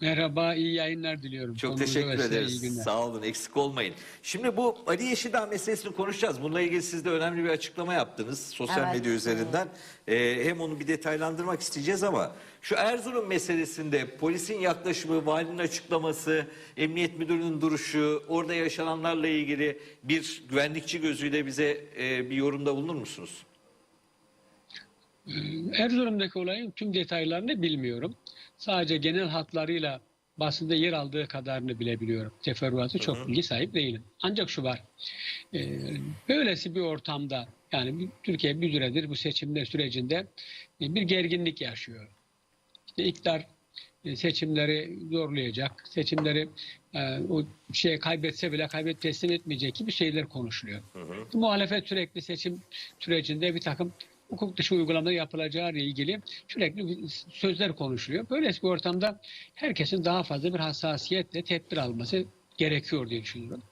Merhaba, iyi yayınlar diliyorum. Çok Konuğunuza teşekkür ederiz. Sağ olun, eksik olmayın. Şimdi bu Ali Yeşildağ meselesini konuşacağız. Bununla ilgili siz de önemli bir açıklama yaptınız sosyal Evet, medya üzerinden. Ee, hem onu bir detaylandırmak isteyeceğiz ama şu Erzurum meselesinde polisin yaklaşımı, valinin açıklaması, emniyet müdürünün duruşu, orada yaşananlarla ilgili bir güvenlikçi gözüyle bize e, bir yorumda bulunur musunuz? Erzurum'daki olayın tüm detaylarını bilmiyorum. Sadece genel hatlarıyla basında yer aldığı kadarını bilebiliyorum. Teferruatı çok bilgi sahip değilim. Ancak şu var. e, böylesi bir ortamda yani Türkiye bir süredir bu seçimler sürecinde e, bir gerginlik yaşıyor. İşte iktidar e, seçimleri zorlayacak, seçimleri e, o şey kaybetse bile kaybet teslim etmeyecek gibi şeyler konuşuluyor. Muhalefet sürekli seçim sürecinde bir takım hukuk dışı uygulamalar yapılacağı ile ilgili sürekli sözler konuşuluyor. Böyle bir ortamda herkesin daha fazla bir hassasiyetle tedbir alması gerekiyor diye düşünüyorum.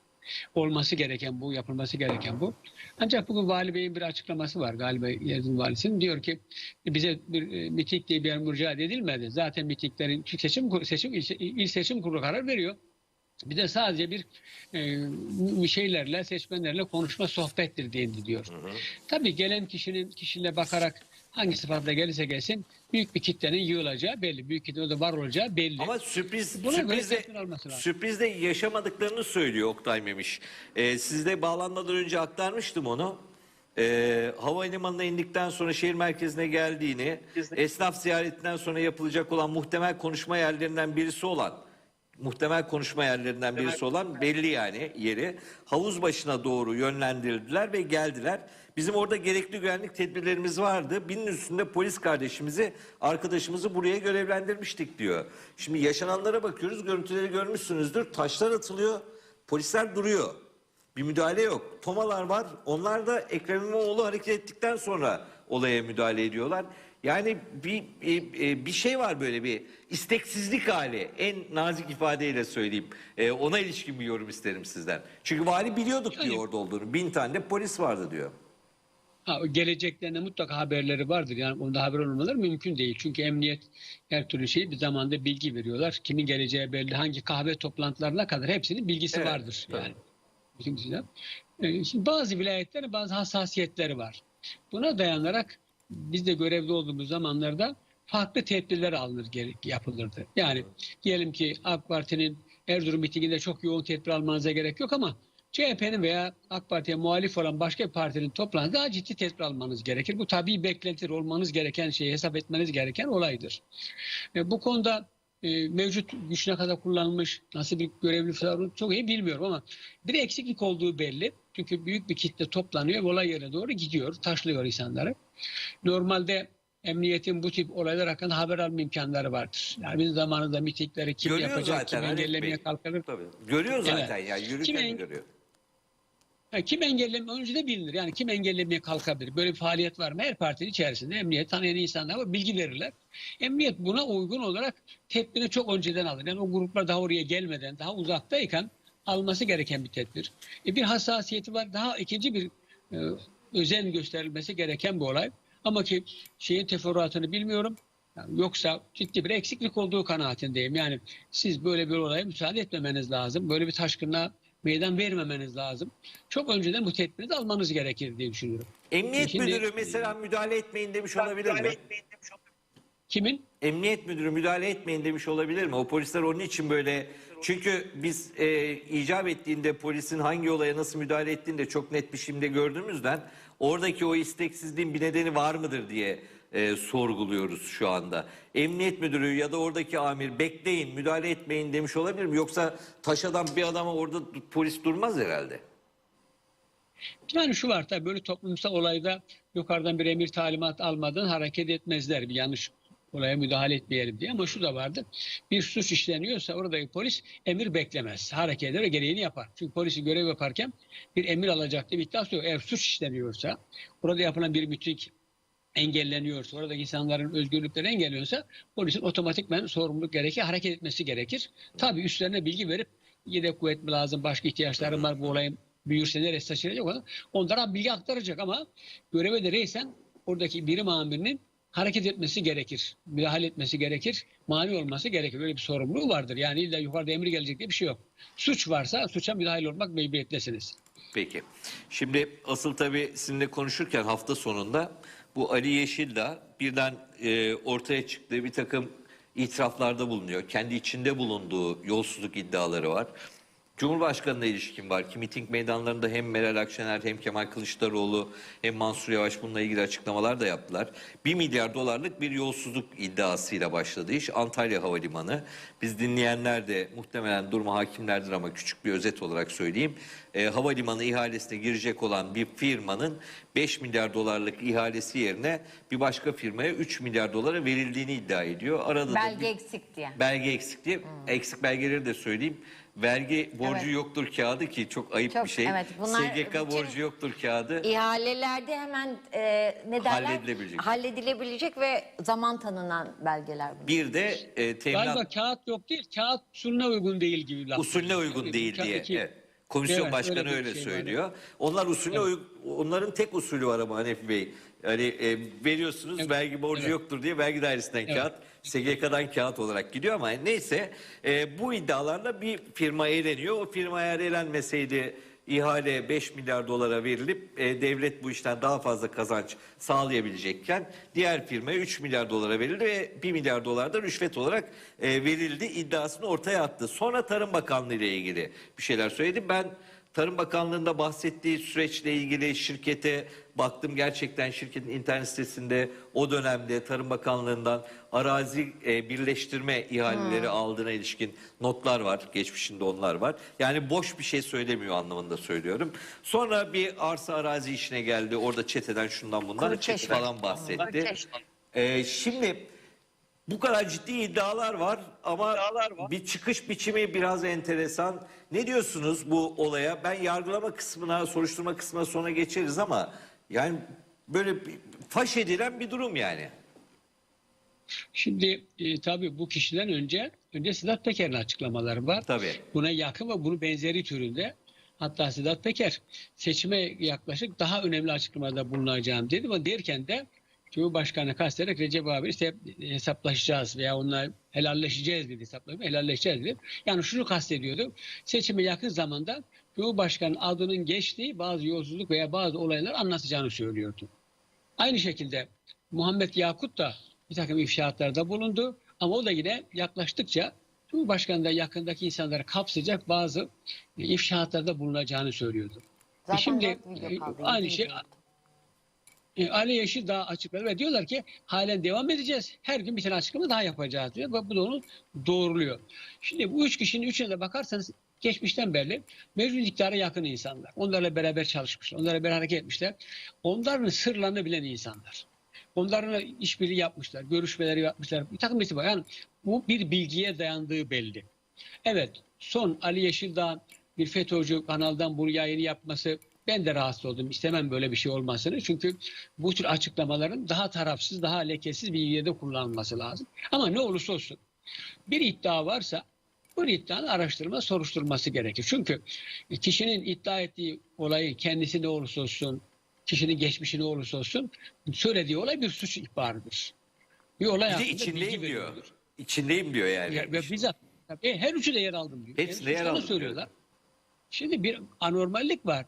Olması gereken bu, yapılması gereken bu. Ancak bugün Vali Bey'in bir açıklaması var galiba Erzurum Valisi'nin. Diyor ki bize bir e, miting diye bir yer edilmedi. Zaten mitinglerin seçim, seçim il, il seçim kurulu karar veriyor. Bir de sadece bir e, şeylerle, seçmenlerle konuşma sohbettir diye diyor. Tabii gelen kişinin kişiliğine bakarak hangi sıfatla gelirse gelsin büyük bir kitlenin yığılacağı belli. Büyük kitle de var olacağı belli. Ama sürpriz Buna sürprizde, sürprizde yaşamadıklarını söylüyor Oktay Memiş. Ee, sizde bağlanmadan önce aktarmıştım onu. Ee, havalimanına indikten sonra şehir merkezine geldiğini, esnaf ziyaretinden sonra yapılacak olan muhtemel konuşma yerlerinden birisi olan, muhtemel konuşma yerlerinden birisi olan belli yani yeri havuz başına doğru yönlendirildiler ve geldiler. Bizim orada gerekli güvenlik tedbirlerimiz vardı. Binin üstünde polis kardeşimizi, arkadaşımızı buraya görevlendirmiştik diyor. Şimdi yaşananlara bakıyoruz, görüntüleri görmüşsünüzdür. Taşlar atılıyor, polisler duruyor. Bir müdahale yok. Tomalar var. Onlar da Ekrem İmamoğlu hareket ettikten sonra olaya müdahale ediyorlar. Yani bir bir- bir şey var böyle bir isteksizlik hali. En nazik ifadeyle söyleyeyim. Ee, ona ilişkin bir yorum isterim sizden. Çünkü vali biliyorduk diyor Yani- orada olduğunu. Bin tane de polis vardı diyor. Ha, geleceklerine mutlaka haberleri vardır. Yani onda haber olmaları mümkün değil. Çünkü emniyet her türlü şeyi bir zamanda bilgi veriyorlar. Kimin geleceği belli, hangi kahve toplantılarına kadar hepsinin bilgisi Evet, vardır. tabii. Yani. Şimdi bazı vilayetlerin bazı hassasiyetleri var. Buna dayanarak biz de görevde olduğumuz zamanlarda farklı tedbirler alınır, yapılırdı. Yani diyelim ki AK Parti'nin Erzurum mitinginde çok yoğun tedbir almanıza gerek yok ama CHP'nin veya AK Parti'ye muhalif olan başka bir partinin toplantıda daha ciddi tedbir almanız gerekir. Bu tabii beklentidir, olmanız gereken şeyi hesap etmeniz gereken olaydır. E, bu konuda e, mevcut güç ne kadar kullanılmış, nasıl bir görevli falan çok iyi bilmiyorum ama bir eksiklik olduğu belli. Çünkü büyük bir kitle toplanıyor, olay yerine doğru gidiyor, taşlıyor insanları. Normalde emniyetin bu tip olaylar hakkında haber alma imkanları vardır. Yani bizim zamanında mitingleri kim Görüyor yapacak, zaten kim engellemeye Bey. kalkar. Tabii. Görüyor zaten Evet. yani yürürken Kim görüyor. Ha, kim engelleme önce de bilinir. Yani kim engellemeye kalkabilir? Böyle bir faaliyet var mı? Her partinin içerisinde emniyet tanıyan insanlar var. Bilgi verirler. Emniyet buna uygun olarak tedbiri çok önceden alır. Yani o gruplar daha oraya gelmeden, daha uzaktayken alması gereken bir tedbir. E, bir hassasiyeti var. Daha ikinci bir e, özen gösterilmesi gereken bir olay. Ama ki şeyin teferruatını bilmiyorum. Yani yoksa ciddi bir eksiklik olduğu kanaatindeyim. Yani siz böyle bir olaya müsaade etmemeniz lazım. Böyle bir taşkınlığa meydan vermemeniz lazım. Çok önceden bu tedbiri de almanız gerekir diye düşünüyorum. Emniyet Şimdi- müdürü mesela müdahale etmeyin demiş olabilir mi? Kimin? Emniyet müdürü müdahale etmeyin demiş olabilir mi? O polisler onun için böyle çünkü biz e, icap ettiğinde polisin hangi olaya nasıl müdahale ettiğini de çok net bir şekilde gördüğümüzden oradaki o isteksizliğin bir nedeni var mıdır diye e, sorguluyoruz şu anda. Emniyet müdürü ya da oradaki amir bekleyin müdahale etmeyin demiş olabilir mi? Yoksa taşadan bir adama orada polis durmaz herhalde. Yani şu var tabii böyle toplumsal olayda yukarıdan bir emir talimat almadan hareket etmezler. Bir yanlış olaya müdahale etmeyelim diye ama şu da vardı. Bir suç işleniyorsa oradaki polis emir beklemez. Hareket eder ve gereğini yapar. Çünkü polisi görev yaparken bir emir alacak diye bir iddiası yok. Eğer suç işleniyorsa orada yapılan bir miting engelleniyorsa, oradaki insanların özgürlükleri engelleniyorsa polisin otomatikmen sorumluluk gerekir, hareket etmesi gerekir. Tabii üstlerine bilgi verip yedek kuvvet mi lazım, başka ihtiyaçlarım var bu olayın büyürse neresi taşınacak. Onlara bilgi aktaracak ama göreve de reysen oradaki birim amirinin hareket etmesi gerekir. Müdahale etmesi gerekir. Mani olması gerekir. Böyle bir sorumluluğu vardır. Yani illa yukarıda emir gelecek diye bir şey yok. Suç varsa suça müdahale olmak mecburiyettesiniz. Peki. Şimdi asıl tabii sizinle konuşurken hafta sonunda bu Ali Yeşildağ birden e, ortaya çıktığı bir takım itiraflarda bulunuyor. Kendi içinde bulunduğu yolsuzluk iddiaları var. Cumhurbaşkanı'na ilişkin var ki miting meydanlarında hem Meral Akşener hem Kemal Kılıçdaroğlu hem Mansur Yavaş bununla ilgili açıklamalar da yaptılar. 1 milyar dolarlık bir yolsuzluk iddiasıyla başladı iş. Antalya Havalimanı. Biz dinleyenler de muhtemelen duruma hakimlerdir ama küçük bir özet olarak söyleyeyim. E, havalimanı ihalesine girecek olan bir firmanın 5 milyar dolarlık ihalesi yerine bir başka firmaya 3 milyar dolara verildiğini iddia ediyor. Arada da Belge bir- eksik diye. belge eksikliği. Eksik belgeleri de söyleyeyim. Vergi borcu Evet. yoktur kağıdı ki çok ayıp Çok, bir şey. evet, bunlar SGK borcu yoktur kağıdı. İhalelerde hemen e, ne derler? Halledilebilecek. Halledilebilecek ve zaman tanınan belgeler bunlar. Bir de e, teminat Galiba kağıt yok değil. Kağıt usulüne uygun değil gibi. laf. usulüne uygun değil diye. Kağıttaki- Evet. Komisyon Evet, başkanı öyle öyle şey var. söylüyor. Onlar usulüne Evet. onların tek usulü var ama Hanefi Bey. Hani e, veriyorsunuz Evet. vergi borcu Evet. yoktur diye vergi dairesinden Evet. kağıt, SGK'dan kağıt olarak gidiyor ama neyse e, bu iddialarla bir firma eğleniyor. O firma eğer eğlenmeseydi ihale 5 milyar dolara verilip e, devlet bu işten daha fazla kazanç sağlayabilecekken diğer firmaya 3 milyar dolara verildi ve 1 milyar dolar da rüşvet olarak e, verildi iddiasını ortaya attı. Sonra Tarım Bakanlığı ile ilgili bir şeyler söyledi. Ben Tarım Bakanlığı'nda bahsettiği süreçle ilgili şirkete baktım. Gerçekten şirketin internet sitesinde o dönemde Tarım Bakanlığı'ndan arazi e, birleştirme ihaleleri aldığına ilişkin notlar var. Geçmişinde onlar var. Yani boş bir şey söylemiyor anlamında söylüyorum. Sonra bir arsa arazi işine geldi. Orada çeteden şundan bundan çeşme. falan bahsetti. Kuru çeşme. E, şimdi bu kadar ciddi iddialar var ama bir çıkış biçimi biraz enteresan. Ne diyorsunuz bu olaya? Ben yargılama kısmına, soruşturma kısmına sonra geçeriz ama yani böyle faş edilen bir durum yani. Şimdi e, tabii bu kişiden önce önce Sedat Peker'in açıklamaları var. Tabii. Buna yakın ve bunun benzeri türünde. Hatta Sedat Peker seçime yaklaşık daha önemli açıklamada bulunacağım dedi ama derken de Cumhurbaşkanı kastederek Recep abi işte hesaplaşacağız veya onunla helalleşeceğiz dedi hesaplaşma helalleşeceğiz dedi. Yani şunu kastediyordu. Seçime yakın zamanda Cumhurbaşkanı adının geçtiği bazı yolsuzluk veya bazı olaylar anlatacağını söylüyordu. Aynı şekilde Muhammed Yakut da bir takım ifşaatlarda bulundu. Ama o da yine yaklaştıkça Cumhurbaşkanı da yakındaki insanları kapsayacak bazı e, ifşaatlarda bulunacağını söylüyordu. Zaten şimdi, dört video e, kaldı. aynı şey-. E, Ali Yeşildağ açıkladı ve diyorlar ki halen devam edeceğiz. Her gün bir tane açıklama daha yapacağız diyor. Ve bu da onu doğruluyor. Şimdi bu üç kişinin üçüne de bakarsanız geçmişten beri mevcut iktidara yakın insanlar. Onlarla beraber çalışmışlar. Onlarla beraber hareket etmişler. Onların sırlarını bilen insanlar. Onlarla işbirliği yapmışlar. Görüşmeleri yapmışlar. Bir takım var. Yani bu bir bilgiye dayandığı belli. Evet son Ali Yeşildağ bir FETÖ'cü kanaldan bunu yayını yapması ben de rahatsız oldum. İstemem böyle bir şey olmasını. Çünkü bu tür açıklamaların daha tarafsız, daha lekesiz bir yerde kullanılması lazım. Ama ne olursa olsun bir iddia varsa bu iddianın araştırma, soruşturması gerekir. Çünkü kişinin iddia ettiği olayı kendisi ne olursa olsun, kişinin geçmişi ne olursa olsun söylediği olay bir suç ihbarıdır. Bir olay Bir de içindeyim diyor. veriyordur. İçindeyim diyor yani. Ya, ve bizzat e, her üçü de yer aldım diyor. Hepsinde Yani yer aldım söylüyorlar. Şimdi bir anormallik var.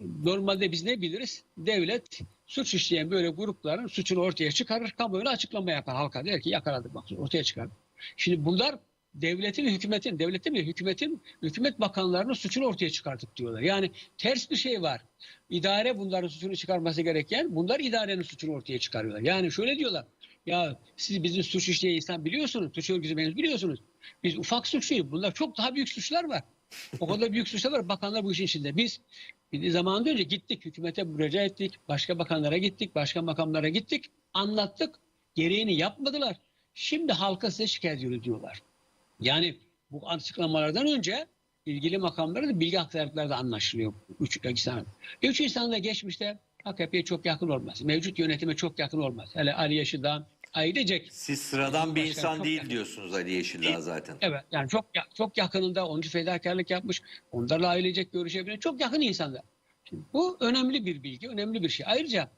Normalde biz ne biliriz? Devlet suç işleyen böyle grupların suçunu ortaya çıkarır, kamuoyuna açıklama yapar halka. Der ki yakaladık bak ortaya çıkar. Şimdi bunlar devletin, hükümetin, devletin mi hükümetin, hükümet bakanlarının suçunu ortaya çıkarttık diyorlar. Yani ters bir şey var. İdare bunların suçunu çıkarması gereken, bunlar idarenin suçunu ortaya çıkarıyorlar. Yani şöyle diyorlar. Ya siz bizim suç işleyen insan biliyorsunuz, suç örgütü biliyorsunuz. Biz ufak suçluyuz. Bunlar çok daha büyük suçlar var. O kadar büyük suçlar var. Bakanlar bu işin içinde. Biz bir zamanında önce gittik. Hükümete müracaat ettik. Başka bakanlara gittik. Başka makamlara gittik. Anlattık. Gereğini yapmadılar. Şimdi halka size şikayet ediyoruz diyorlar. Yani bu açıklamalardan önce ilgili makamlara da bilgi aktardıkları da anlaşılıyor. Üç insan. Üç insan da geçmişte AKP'ye çok yakın olmaz. Mevcut yönetime çok yakın olmaz. Hele Ali Yeşildağ ailecek Siz sıradan bir insan çok değil yani. diyorsunuz Ali Yeşildağ zaten. Evet yani çok çok yakınında onca fedakarlık yapmış. Onlarla ailecek görüşebilen çok yakın insanlar. Şimdi bu önemli bir bilgi, önemli bir şey. Ayrıca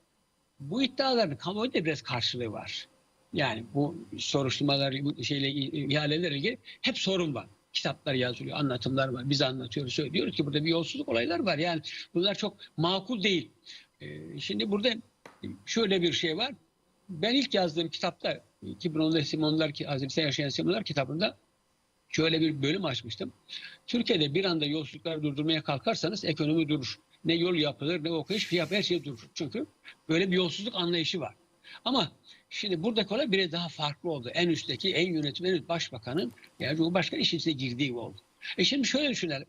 bu iddiaların kamuoyunda biraz karşılığı var. Yani bu soruşturmalar, bu şeyle ihalelerle ilgili hep sorun var. Kitaplar yazılıyor, anlatımlar var. Biz anlatıyoruz, söylüyoruz ki burada bir yolsuzluk olaylar var. Yani bunlar çok makul değil. Ee, şimdi burada şöyle bir şey var. Ben ilk yazdığım kitapta 2010'da Simonlar Hazreti Yaşayan Simonlar kitabında şöyle bir bölüm açmıştım. Türkiye'de bir anda yolsuzlukları durdurmaya kalkarsanız ekonomi durur. Ne yol yapılır ne okul hiçbir yap her şey durur. Çünkü böyle bir yolsuzluk anlayışı var. Ama şimdi buradaki olay biraz daha farklı oldu. En üstteki en yönetim, üst başbakanın yani Cumhurbaşkanı işin içine girdiği oldu. E şimdi şöyle düşünelim.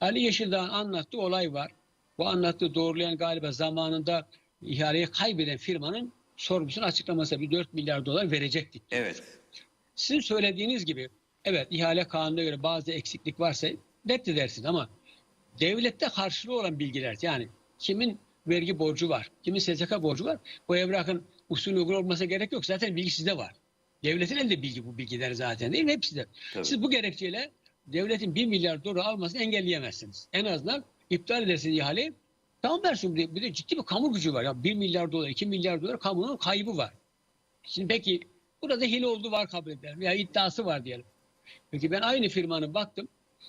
Ali Yeşildağ'ın anlattığı olay var. Bu anlattığı doğrulayan galiba zamanında ihaleyi kaybeden firmanın sorumlusunu açıklaması bir 4 milyar dolar verecektik. Evet. Sizin söylediğiniz gibi evet ihale kanununa göre bazı eksiklik varsa reddedersiniz ama devlette karşılığı olan bilgiler yani kimin vergi borcu var, kimin SSK borcu var bu evrakın usul uygun olması gerek yok. Zaten bilgi sizde var. Devletin elinde bilgi bu bilgiler zaten değil mi? Hepsi de. Tabii. Siz bu gerekçeyle devletin 1 milyar dolar almasını engelleyemezsiniz. En azından iptal edersiniz ihaleyi. Tamam bir de, bir de ciddi bir kamu gücü var. Ya 1 milyar dolar, 2 milyar dolar kamunun kaybı var. Şimdi peki burada hile oldu var kabul edelim. Ya iddiası var diyelim. Peki ben aynı firmanın baktım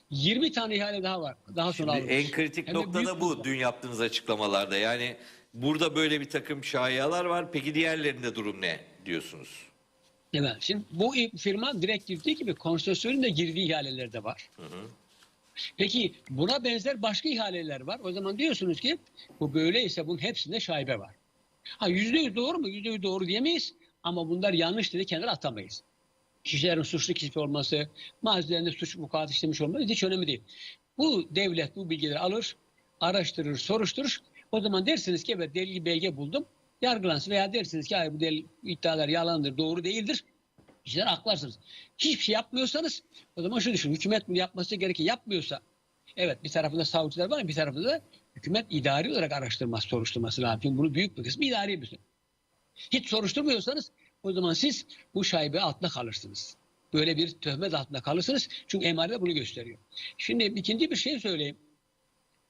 20 tane ihale daha var. Daha sonra Şimdi alınmış. en kritik Hem de nokta büyük da bu firma. dün yaptığınız açıklamalarda. Yani burada böyle bir takım şayialar var. Peki diğerlerinde durum ne diyorsunuz? Evet. Şimdi bu firma direkt girdiği gibi konsorsiyomun da girdiği ihaleler de var. Peki buna benzer başka ihaleler var. O zaman diyorsunuz ki bu böyleyse bunun hepsinde şaibe var. Ha yüzde yüz doğru mu? Yüzde yüz doğru diyemeyiz. Ama bunlar yanlış dedi kenara atamayız. Kişilerin suçlu kişi olması, mazilerinde suç vukuat işlemiş olması hiç önemli değil. Bu devlet bu bilgileri alır, araştırır, soruşturur. O zaman dersiniz ki evet delil belge buldum. Yargılansın veya dersiniz ki hayır bu delil iddialar yalandır, doğru değildir. Kişiler aklarsınız. Hiçbir şey yapmıyorsanız o zaman şu düşün. Hükümet bunu yapması gerekir. Yapmıyorsa evet bir tarafında savcılar var bir tarafında da hükümet idari olarak araştırması, soruşturması lazım. Çünkü bunu büyük bir kısmı idari bir şey. Hiç soruşturmuyorsanız o zaman siz bu şaibe altında kalırsınız. Böyle bir töhmet altında kalırsınız. Çünkü emare bunu gösteriyor. Şimdi ikinci bir şey söyleyeyim.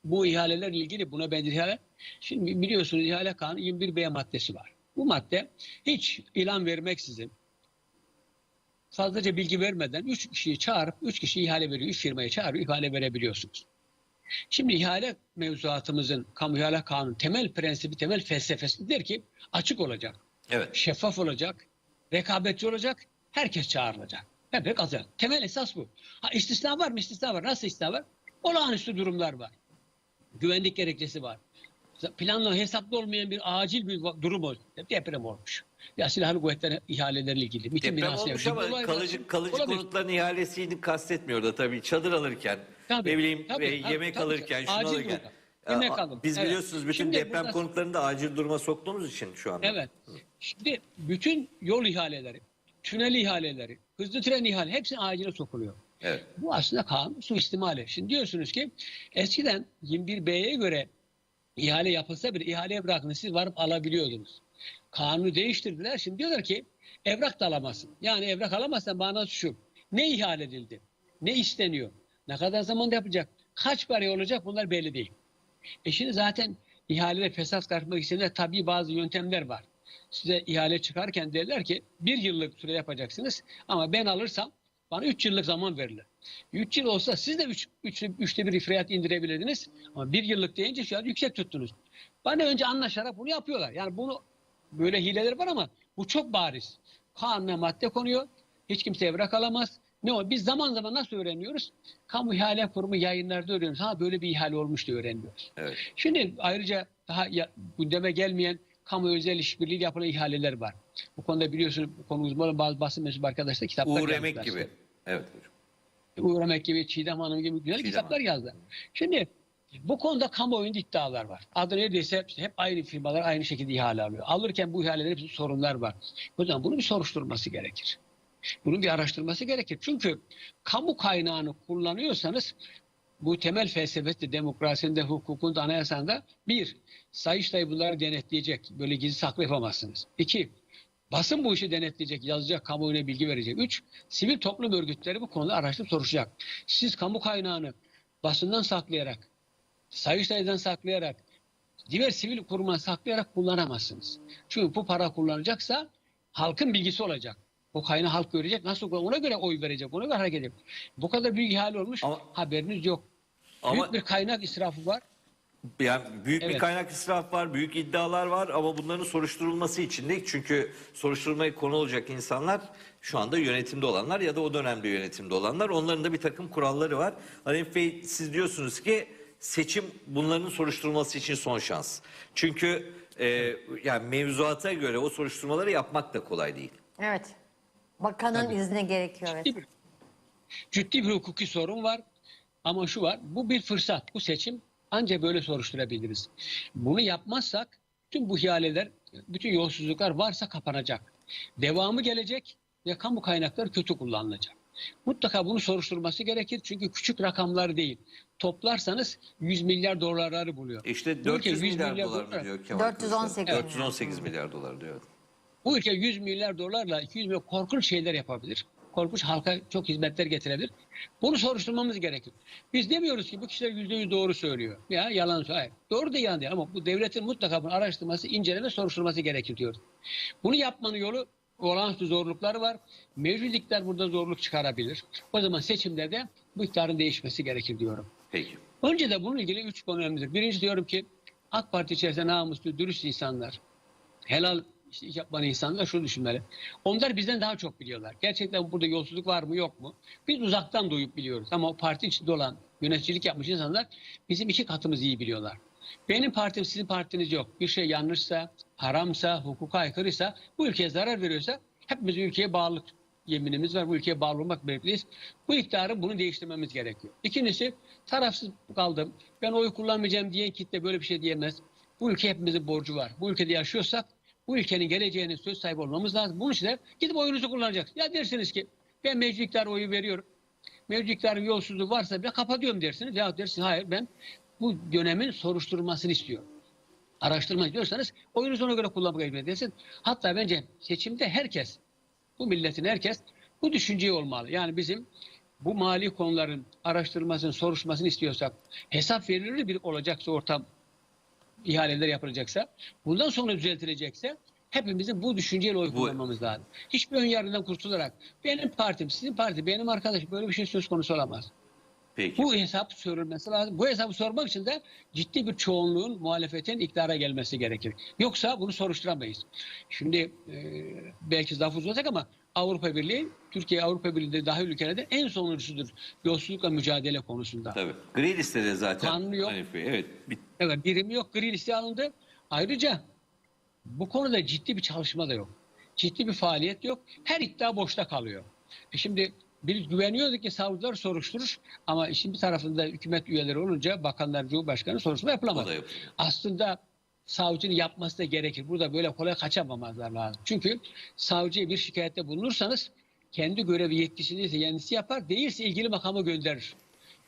Bu ihalelerle ilgili buna benzer ihale. Şimdi biliyorsunuz ihale kanunu 21B maddesi var. Bu madde hiç ilan vermeksizin fazlaca bilgi vermeden 3 kişiyi çağırıp 3 kişi ihale veriyor. 3 firmaya çağırıyor ihale verebiliyorsunuz. Şimdi ihale mevzuatımızın kamu ihale kanunu temel prensibi, temel felsefesi der ki açık olacak, Evet. şeffaf olacak, rekabetçi olacak, herkes çağrılacak. Hep kazanacak. Temel esas bu. Ha istisna var mı? İstisna var. Nasıl istisna var? Olağanüstü durumlar var. Güvenlik gerekçesi var. Planla hesaplı olmayan bir acil bir durum oldu. Deprem olmuş. Ya silahlı kuvvetler ihalelerle ilgili. MİT'in Deprem olmuş ama kalıcı, kalıcı Olabilir. konutların ihalesini kastetmiyor da tabii. Çadır alırken, Tabii, ne bileyim tabii, e, tabii, yemek tabii. alırken, şunu Acil alırken. durumda. Yemek alın. Biz Evet. biliyorsunuz bütün Şimdi deprem burada- konutlarını da acil duruma soktuğumuz için şu anda. Evet. Şimdi bütün yol ihaleleri, tünel ihaleleri, hızlı tren ihale hepsi acile sokuluyor. Evet. Bu aslında kanun suistimali. Şimdi diyorsunuz ki eskiden 21B'ye göre ihale yapılsa bir ihale bırakın siz varıp alabiliyordunuz. Kanunu değiştirdiler. Şimdi diyorlar ki evrak da alamazsın. Yani evrak alamazsan bana şu. Ne ihale edildi? Ne isteniyor? Ne kadar zamanda yapacak? Kaç para olacak? Bunlar belli değil. E şimdi zaten ihalede fesat karşılamak için de tabii bazı yöntemler var. Size ihale çıkarken derler ki bir yıllık süre yapacaksınız ama ben alırsam bana üç yıllık zaman verilir. Üç yıl olsa siz de üç, üç, üçte bir ifriyat indirebilirdiniz ama bir yıllık deyince şu an yüksek tuttunuz. Bana önce anlaşarak bunu yapıyorlar. Yani bunu böyle hileler var ama bu çok bariz. Kanuna madde konuyor. Hiç kimse evrak alamaz. Ne o? Biz zaman zaman nasıl öğreniyoruz? Kamu ihale kurumu yayınlarda öğreniyoruz. Ha böyle bir ihale olmuş diye öğreniyoruz. Evet. Şimdi ayrıca daha ya, gündeme gelmeyen kamu özel işbirliği yapılan ihaleler var. Bu konuda biliyorsunuz bu konu uzmanı bazı basın mensubu arkadaşlar kitaplar Uğur Emek gibi. Evet hocam. Uğur Emek gibi, Çiğdem Hanım gibi güzel Çiğdem kitaplar yazdı. Şimdi bu konuda kamuoyunda iddialar var. Adı neredeyse işte hep aynı firmalar aynı şekilde ihale alıyor. Alırken bu ihalelerin hepsi sorunlar var. O zaman bunu bir soruşturması gerekir. Bunun bir araştırması gerekir. Çünkü kamu kaynağını kullanıyorsanız bu temel felsefesi demokrasinin de hukukun da anayasanda bir, Sayıştay bunları denetleyecek. Böyle gizli saklı yapamazsınız. İki, basın bu işi denetleyecek, yazacak, kamuoyuna bilgi verecek. Üç, sivil toplum örgütleri bu konuda araştırıp soruşacak. Siz kamu kaynağını basından saklayarak, Sayıştay'dan saklayarak, diğer sivil kuruma saklayarak kullanamazsınız. Çünkü bu para kullanacaksa halkın bilgisi olacak. O kaynağı halk görecek. Nasıl ona göre oy verecek. Ona göre hareket edecek. Bu kadar büyük ihale olmuş. Ama- haberiniz yok. Ama- Büyük bir kaynak israfı var. Yani büyük bir Evet. kaynak israf var, büyük iddialar var ama bunların soruşturulması için değil. Çünkü soruşturmaya konu olacak insanlar şu anda yönetimde olanlar ya da o dönemde yönetimde olanlar. Onların da bir takım kuralları var. Hanif Bey siz diyorsunuz ki seçim bunların soruşturulması için son şans. Çünkü e, yani mevzuata göre o soruşturmaları yapmak da kolay değil. Evet. Bakanın izni gerekiyor. Evet. Ciddi bir, ciddi bir hukuki sorun var. Ama şu var, bu bir fırsat. Bu seçim ancak böyle soruşturabiliriz. Bunu yapmazsak tüm bu ihaleler, bütün yolsuzluklar varsa kapanacak. Devamı gelecek ve kamu kaynakları kötü kullanılacak. Mutlaka bunu soruşturması gerekir çünkü küçük rakamlar değil. Toplarsanız 100 milyar dolarları buluyor. İşte Bu ülke 400 100 milyar, milyar dolar dolar- diyor Kemal 418 Kılıçdaroğlu? milyar. 418 milyar dolar diyor. Bu ülke 100 milyar dolarla 200 milyar korkunç şeyler yapabilir. Korkunç halka çok hizmetler getirebilir. Bunu soruşturmamız gerekir. Biz demiyoruz ki bu kişiler %100 doğru söylüyor. Ya yalan söylüyor. Hayır. Doğru da yalan değil ama bu devletin mutlaka bunu araştırması, inceleme, soruşturması gerekir diyoruz. Bunu yapmanın yolu olağanüstü zorlukları var. Mevcut iktidar burada zorluk çıkarabilir. O zaman seçimlerde bu iktidarın değişmesi gerekir diyorum. Peki. Önce de bununla ilgili üç konu önemlidir. Birinci diyorum ki AK Parti içerisinde namuslu, dürüst insanlar, helal işte iş yapan insanlar şunu düşünmeli. Onlar bizden daha çok biliyorlar. Gerçekten burada yolsuzluk var mı yok mu? Biz uzaktan duyup biliyoruz. Ama o parti içinde olan yöneticilik yapmış insanlar bizim iki katımız iyi biliyorlar. Benim partim sizin partiniz yok. Bir şey yanlışsa, haramsa, hukuka aykırıysa, bu ülkeye zarar veriyorsa hepimiz ülkeye bağlılık yeminimiz var. Bu ülkeye bağlı olmak mecburiyiz. Bu iktidarı bunu değiştirmemiz gerekiyor. İkincisi tarafsız kaldım. Ben oy kullanmayacağım diyen kitle böyle bir şey diyemez. Bu ülke hepimizin borcu var. Bu ülkede yaşıyorsak bu ülkenin geleceğinin söz sahibi olmamız lazım. Bunun için de gidip oyunuzu kullanacaksınız. Ya dersiniz ki ben mevcut oyu veriyorum. Mevcut iktidarın yolsuzluğu varsa bile kapatıyorum dersiniz. Ya dersiniz hayır ben bu dönemin soruşturulmasını istiyorum. Araştırma diyorsanız oyunuzu ona göre kullanmak dersin. Hatta bence seçimde herkes, bu milletin herkes bu düşünceyi olmalı. Yani bizim bu mali konuların araştırılmasını, soruşturmasını istiyorsak, hesap verilir bir olacaksa ortam, ihaleler yapılacaksa, bundan sonra düzeltilecekse hepimizin bu düşünceyle oy kullanmamız lazım. Hiçbir ön yargıdan kurtularak benim partim, sizin parti, benim arkadaşım böyle bir şey söz konusu olamaz. Peki. Bu hesap sorulması lazım. Bu hesabı sormak için de ciddi bir çoğunluğun muhalefetin iktidara gelmesi gerekir. Yoksa bunu soruşturamayız. Şimdi e, belki laf uzatacak ama Avrupa Birliği, Türkiye Avrupa Birliği'nde dahil ülkelerde en sonuncusudur yolsuzlukla mücadele konusunda. Tabii. Gri listede zaten. Kanunu yok. Hanif Bey. Evet. Evet birim yok, liste alındı. Ayrıca bu konuda ciddi bir çalışma da yok. Ciddi bir faaliyet yok. Her iddia boşta kalıyor. E şimdi biz güveniyorduk ki savcılar soruşturur ama işin bir tarafında hükümet üyeleri olunca bakanlar, cumhurbaşkanı soruşturma yapılıyor. Aslında savcının yapması da gerekir. Burada böyle kolay kaçamamazlar lazım. Çünkü savcıya bir şikayette bulunursanız kendi görevi yetkisini ise kendisi yapar. Değilse ilgili makama gönderir.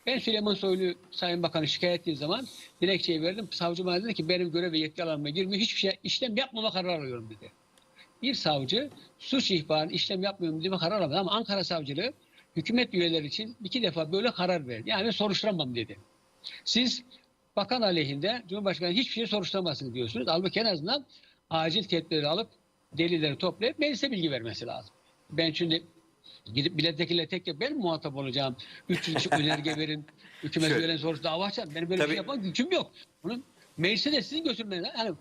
Ben Süleyman Soylu Sayın Bakanı şikayet ettiğim zaman dilekçeyi verdim. Savcı bana dedi ki benim görev ve yetki alanıma girmiyor. Hiçbir şey işlem yapmama kararı alıyorum dedi. Bir savcı suç ihbarı işlem yapmıyorum diye karar alamadı. Ama Ankara Savcılığı hükümet üyeleri için iki defa böyle karar verdi. Yani soruşturamam dedi. Siz bakan aleyhinde Cumhurbaşkanı hiçbir şey soruşturamazsınız diyorsunuz. Halbuki en azından acil tedbirleri alıp delilleri toplayıp meclise bilgi vermesi lazım. Ben şimdi gidip milletvekiliyle tek tek ben mi muhatap olacağım? 300 kişi önerge verin, hükümet Şöyle. üyelerine sorusu dava açar. Benim böyle bir Tabii. şey yapan gücüm yok. Bunun meclise de sizin götürmeniz. Yani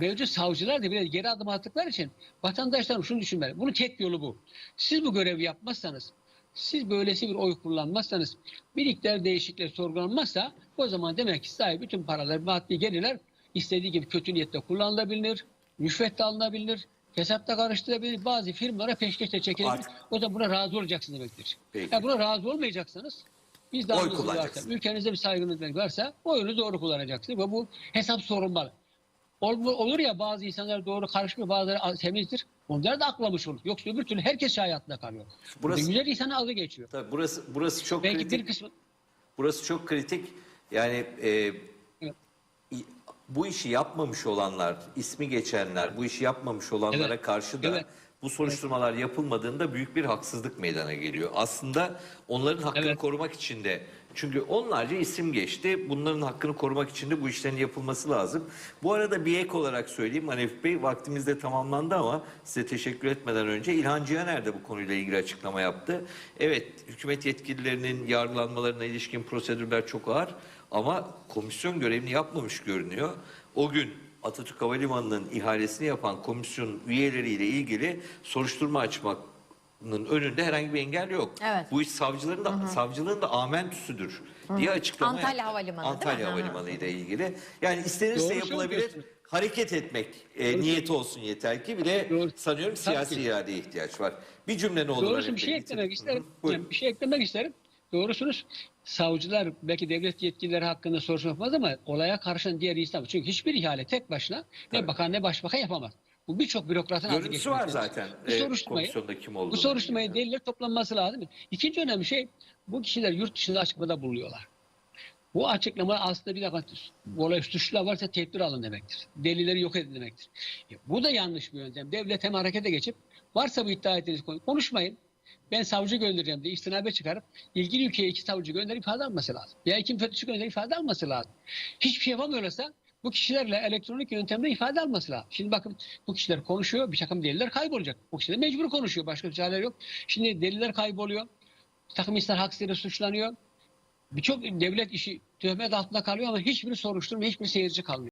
mevcut savcılar da biraz geri adım attıkları için vatandaşlar şunu düşünmeli. Bunun tek yolu bu. Siz bu görevi yapmazsanız, siz böylesi bir oy kullanmazsanız, bir iktidar değişiklikleri sorgulanmazsa o zaman demek ki sahibi bütün paralar, maddi gelirler istediği gibi kötü niyetle kullanılabilir, rüşvet de alınabilir, hesapta karıştırabilir, bazı firmalara peşkeşte çekilebilir. Artık- O zaman buna razı olacaksın demektir. Peki. Ya buna razı olmayacaksanız biz de Oy varsa, ülkenizde bir saygınız varsa oyunu doğru kullanacaksınız ve bu hesap sorulmalı. Ol- Olur ya bazı insanlar doğru karışmıyor, bazıları temizdir. Onları da aklamış olur. Yoksa öbür türlü herkes şey hayatında kalıyor. Burası-. Güzel insanı adı geçiyor. Tabii burası burası çok Belki kritik. bir kısmı Burası çok kritik. Yani e, Evet. Bu işi yapmamış olanlar, ismi geçenler, bu işi yapmamış olanlara Evet. karşı da Evet. bu soruşturmalar yapılmadığında büyük bir haksızlık meydana geliyor. Aslında onların hakkını Evet. korumak için de Çünkü onlarca isim geçti. Bunların hakkını korumak için de bu işlerin yapılması lazım. Bu arada bir ek olarak söyleyeyim Hanif Bey vaktimiz de tamamlandı ama size teşekkür etmeden önce İlhan Cihaner de bu konuyla ilgili açıklama yaptı. Evet hükümet yetkililerinin yargılanmalarına ilişkin prosedürler çok ağır ama komisyon görevini yapmamış görünüyor. O gün Atatürk Havalimanı'nın ihalesini yapan komisyon üyeleriyle ilgili soruşturma açmakın önünde herhangi bir engel yok. Evet. Bu iş savcıların da savcılığın da amentüsüdür diye açıklama Antalya yaptı. Havalimanı? Antalya Hı hı. Havalimanı ile ilgili. Yani istenirse Doğru yapılabilir. söylüyorsun. Hareket etmek e, niyeti olsun yeter ki. Bir de Doğru. sanıyorum siyasi Tabii. iradeye ihtiyaç var. Bir cümle ne olur? Doğrusu bir şey eklemek isterim. Hı hı. Yani bir şey eklemek isterim. Doğrusunuz. Savcılar belki devlet yetkilileri hakkında soruşturma yapmaz ama olaya karışan diğer insan. Çünkü hiçbir ihale tek başına Tabii. ne bakan ne başbakan yapamaz. Bu birçok bürokratın Görüntüsü var zaten. Bu e, soruşturmayı, komisyonda kim olduğunu. bu soruşturmayı deliller toplanması lazım. İkinci önemli şey bu kişiler yurt dışında açıklamada bulunuyorlar. Bu açıklama aslında bir bu olay suçlular varsa tedbir alın demektir. Delilleri yok edin demektir. E, bu da yanlış bir yöntem. Devlet hem harekete geçip varsa bu iddia ettiğiniz konu konuşmayın. Ben savcı göndereceğim diye istinabe çıkarıp ilgili ülkeye iki savcı gönderip ifade alması lazım. Veya iki müfettişi gönderip ifade alması lazım. Hiçbir şey yapamıyorsa bu kişilerle elektronik yöntemle ifade alması. Şimdi bakın bu kişiler konuşuyor bir takım deliller kaybolacak. Bu kişiler mecbur konuşuyor. Başka bir çare yok. Şimdi deliller kayboluyor. Bir takım insanlar haksız suçlanıyor. Birçok devlet işi töhmet altında kalıyor ama hiçbiri soruşturmuyor, hiçbir seyirci kalmıyor.